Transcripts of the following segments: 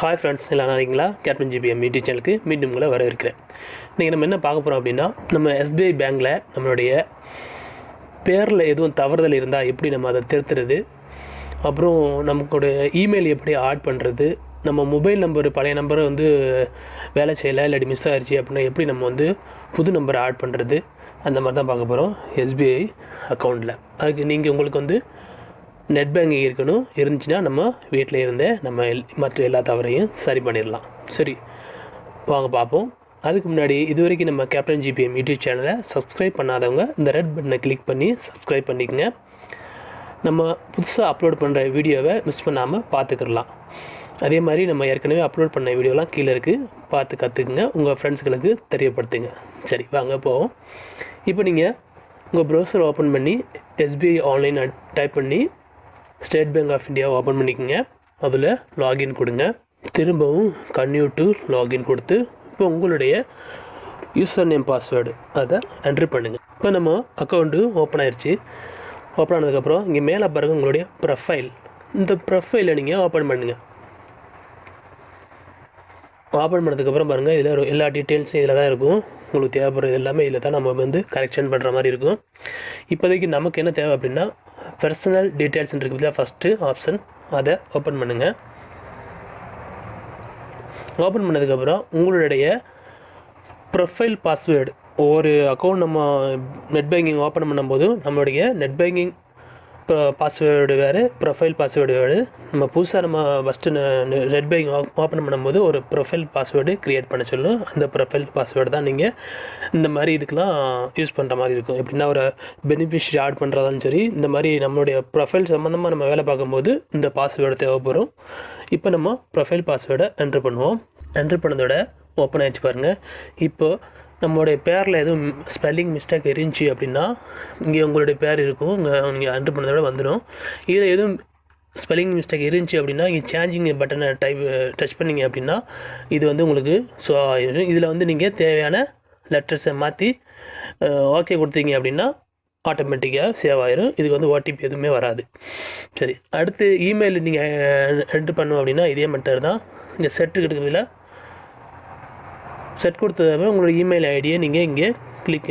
Hi friends எல்லாம் இருக்கீங்களா? Captain GPM YouTube சேனலுக்கு மீண்டும் உங்களை வரவேற்கிறேன். இன்றைக்கி நம்ம என்ன பார்க்க போகிறோம் அப்படின்னா நம்ம எஸ்பிஐ பேங்க்கில் நம்மளுடைய பேரில் எதுவும் தவறுதல் இருந்தால் எப்படி நம்ம அதை திருத்துறது? அப்புறம் நமக்குடைய இமெயில் எப்படி ஆட் பண்ணுறது நம்ம மொபைல் நம்பர் பழைய நம்பரை வந்து வேலை செய்யலை இல்லாட்டி மிஸ் ஆயிடுச்சு அப்படின்னா எப்படி நம்ம வந்து புது நம்பரை ஆட் பண்ணுறது அந்த மாதிரி தான் பார்க்க போகிறோம் எஸ்பிஐ அக்கௌண்ட்டில் அதுக்கு நீங்கள் உங்களுக்கு வந்து நெட் பேங்கிங் இருக்கணும். இருந்துச்சுன்னா நம்ம வீட்டில் இருந்தே நம்ம எல் மற்ற எல்லா தவறையும் சரி பண்ணிடலாம். சரி வாங்க பார்ப்போம். அதுக்கு முன்னாடி இது வரைக்கும் நம்ம கேப்டன் ஜிபிஎம் யூடியூப் சேனலை சப்ஸ்கிரைப் பண்ணாதவங்க இந்த ரெட் பட்டனை கிளிக் பண்ணி சப்ஸ்கிரைப் பண்ணிக்கங்க. நம்ம புதுசாக அப்லோட் பண்ணுற வீடியோவை மிஸ் பண்ணாமல் பார்த்துக்கிடலாம். அதே மாதிரி நம்ம ஏற்கனவே அப்லோட் பண்ண வீடியோலாம் கீழே இருக்குது பார்த்து கற்றுக்குங்க உங்கள் ஃப்ரெண்ட்ஸுகளுக்கு தெரியப்படுத்துங்க. சரி வாங்க போவோம். இப்போ நீங்கள் உங்கள் ப்ரௌசர் ஓப்பன் பண்ணி எஸ்பிஐ ஆன்லைன் டைப் பண்ணி state bank of India open பண்ணிக்கோங்க. அதில் லாகின் கொடுங்க. திரும்பவும் கன்யூ டு லாகின் கொடுத்து இப்போ உங்களுடைய யூசர் நேம் பாஸ்வேர்டு அதை என்ட்ரி பண்ணுங்கள் இப்போ நம்ம அக்கௌண்ட்டு ஓப்பன் ஆயிடுச்சு ஓப்பன் ஆனதுக்கப்புறம் இங்கே மேலே பாருங்கள் உங்களுடைய ப்ரொஃபைல் இந்த ப்ரொஃபைலை நீங்கள் ஓப்பன் பண்ணுங்கள் ஓப்பன் பண்ணதுக்கப்புறம் பாருங்கள் இதில் எல்லா டீட்டெயில்ஸும் இதில் தான் இருக்கும். உங்களுக்கு தேவைப்படுறது எல்லாமே இதில் தான் நம்ம வந்து கரெக்ஷன் பண்ணுற மாதிரி இருக்கும். இப்போதைக்கு நமக்கு என்ன தேவை அப்படின்னா பர்சனல் டீட்டெயில்ஸ் இருக்குது ஃபஸ்ட்டு ஆப்ஷன் அதை ஓப்பன் பண்ணுங்கள் ஓப்பன் பண்ணதுக்கப்புறம் உங்களுடைய ப்ரொஃபைல் பாஸ்வேர்டு ஒரு அக்கௌண்ட் நம்ம நெட் பேங்கிங் ஓப்பன் பண்ணும்போது நம்மளுடைய நெட் பேங்கிங் பாஸ்வேர்டு வேறு ப்ரொஃபைல் பாஸ்வேர்டு வேறு. நம்ம புதுசாக நம்ம ஃபஸ்ட்டு ரெட் பேங்க் ஓப்பன் பண்ணும்போது ஒரு ப்ரொஃபைல் பாஸ்வேர்டு க்ரியேட் பண்ண சொல்லும் அந்த ப்ரொஃபைல் பாஸ்வேர்டு தான் நீங்கள் இந்த மாதிரி இதுக்கெலாம் யூஸ் பண்ணுற மாதிரி இருக்கும். எப்படின்னா ஒரு பெனிஃபிஷரி ஆட் பண்ணுறதாலும் சரி இந்த மாதிரி நம்மளுடைய ப்ரொஃபைல் சம்மந்தமாக நம்ம வேலை பார்க்கும்போது இந்த பாஸ்வேர்டு தேவைப்படும். இப்போ நம்ம ப்ரொஃபைல் பாஸ்வேர்டை என்ட்ரு பண்ணுவோம். என்ட்ரு பண்ணதோட ஓப்பன் ஆகிடுச்சு பாருங்கள் இப்போது நம்மளுடைய பேரில் எதுவும் ஸ்பெல்லிங் மிஸ்டேக் இருந்துச்சு அப்படின்னா இங்கே உங்களுடைய பேர் இருக்கும். இங்கே நீங்கள் என்ட்ரு பண்ணதோட வந்துடும் இதில் எதுவும் ஸ்பெல்லிங் மிஸ்டேக் இருந்துச்சு அப்படின்னா இங்கே சேஞ்சிங் பட்டனை டைப் டச் பண்ணிங்க அப்படின்னா இது வந்து உங்களுக்கு ஸோ இதில் வந்து நீங்கள் தேவையான லெட்டர்ஸை மாற்றி ஓகே கொடுத்தீங்க அப்படின்னா ஆட்டோமேட்டிக்காக சேவ் ஆயிரும். இதுக்கு வந்து ஓடிபி எதுவுமே வராது. சரி அடுத்து இமெயில் நீங்கள் என்ட்ரு பண்ணோம் அப்படின்னா இதே மெத்தட் தான். இந்த செட்டு கிடைக்கிறதுல செட் கொடுத்ததுக்கப்புறம் உங்களோட இமெயில் ஐடியை நீங்கள் இங்கே கிளிக்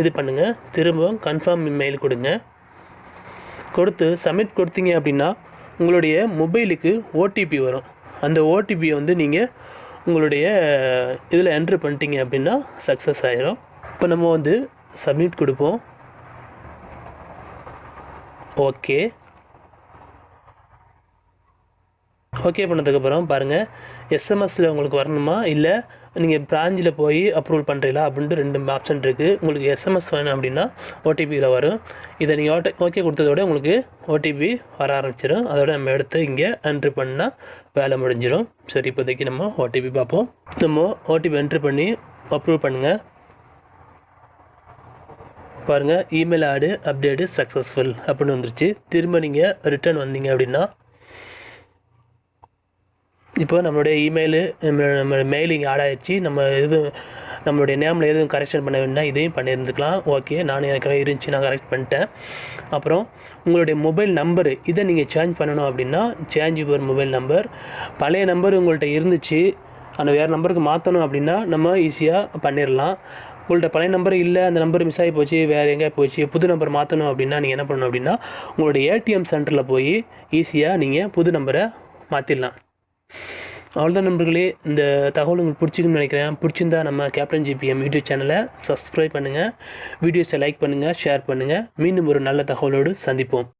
இது பண்ணுங்கள் திரும்பவும் கன்ஃபார்ம் இமெயில் கொடுங்க. கொடுத்து சப்மிட் கொடுத்தீங்க அப்படின்னா உங்களுடைய மொபைலுக்கு ஓடிபி வரும். அந்த ஓடிபியை வந்து நீங்கள் உங்களுடைய இதில் என்ட்ரு பண்ணிட்டீங்க அப்படின்னா சக்ஸஸ் ஆயிரும். இப்போ நம்ம வந்து சப்மிட் கொடுப்போம். ஓகே ஓகே பண்ணதுக்கப்புறம் பாருங்கள் எஸ்எம்எஸில் உங்களுக்கு வரணுமா? இல்லை நீங்கள் பிராஞ்சில் போய் அப்ரூவல் பண்ணுறீங்களா அப்படின்ட்டு ரெண்டு ஆப்ஷன் இருக்குது உங்களுக்கு எஸ்எம்எஸ் வேணும் அப்படின்னா ஓடிபியில் வரும். இதை நீங்கள் ஓட்ட ஓகே கொடுத்ததோட உங்களுக்கு ஓடிபி வர ஆரம்பிச்சிடும் அதோட நம்ம எடுத்து இங்கே என்ட்ரு பண்ணால் வேலை முடிஞ்சிடும் சரி இப்போதைக்கு நம்ம ஓடிபி பார்ப்போம். நம்ம ஓடிபி என்ட்ரு பண்ணி அப்ரூவ் பண்ணுங்கள் பாருங்கள் இமெயில் ஆடு அப்டேட்டு சக்ஸஸ்ஃபுல் அப்படின்னு வந்துருச்சு. திரும்ப நீங்கள் ரிட்டர்ன் வந்தீங்க அப்படின்னா இப்போ நம்மளுடைய இமெயிலு நம்ம நம்ம மெயில் இங்கே ஆட் ஆகிடுச்சு நம்ம எதுவும் நம்மளுடைய நேமில் எதுவும் கரெக்ஷன் பண்ண வேண்டாம். இதையும் பண்ணியிருந்துக்கலாம். ஓகே நானும் எனக்கு இருந்துச்சு. நான் கரெக்ட் பண்ணிட்டேன். அப்புறம் உங்களுடைய மொபைல் நம்பரு இதை நீங்கள் சேஞ்ச் பண்ணணும் அப்படின்னா சேஞ்ச் யுவர் மொபைல் நம்பர் பழைய நம்பர் உங்கள்கிட்ட இருந்துச்சு. அந்த வேறு நம்பருக்கு மாற்றணும் அப்படின்னா நம்ம ஈஸியாக பண்ணிடலாம் உங்கள்கிட்ட பழைய நம்பர் இல்லை அந்த நம்பர் மிஸ் ஆகி போச்சு வேறு எங்கே போச்சு புது நம்பர் மாற்றணும் அப்படின்னா நீங்கள் என்ன பண்ணணும் அப்படின்னா உங்களுடைய ஏடிஎம் சென்டரில் போய் ஈஸியாக நீங்கள் புது நம்பரை மாற்றிடலாம் அவ்வளோதான் நண்பர்களே. இந்த தகவல் உங்களுக்கு பிடிச்சிக்குன்னு நினைக்கிறேன். பிடிச்சிருந்தா நம்ம கேப்டன் ஜிபிஎம் யூடியூப் சேனலை சப்ஸ்கிரைப் பண்ணுங்கள் வீடியோஸை லைக் பண்ணுங்கள் ஷேர் பண்ணுங்கள் மீண்டும் ஒரு நல்ல தகவலோடு சந்திப்போம்.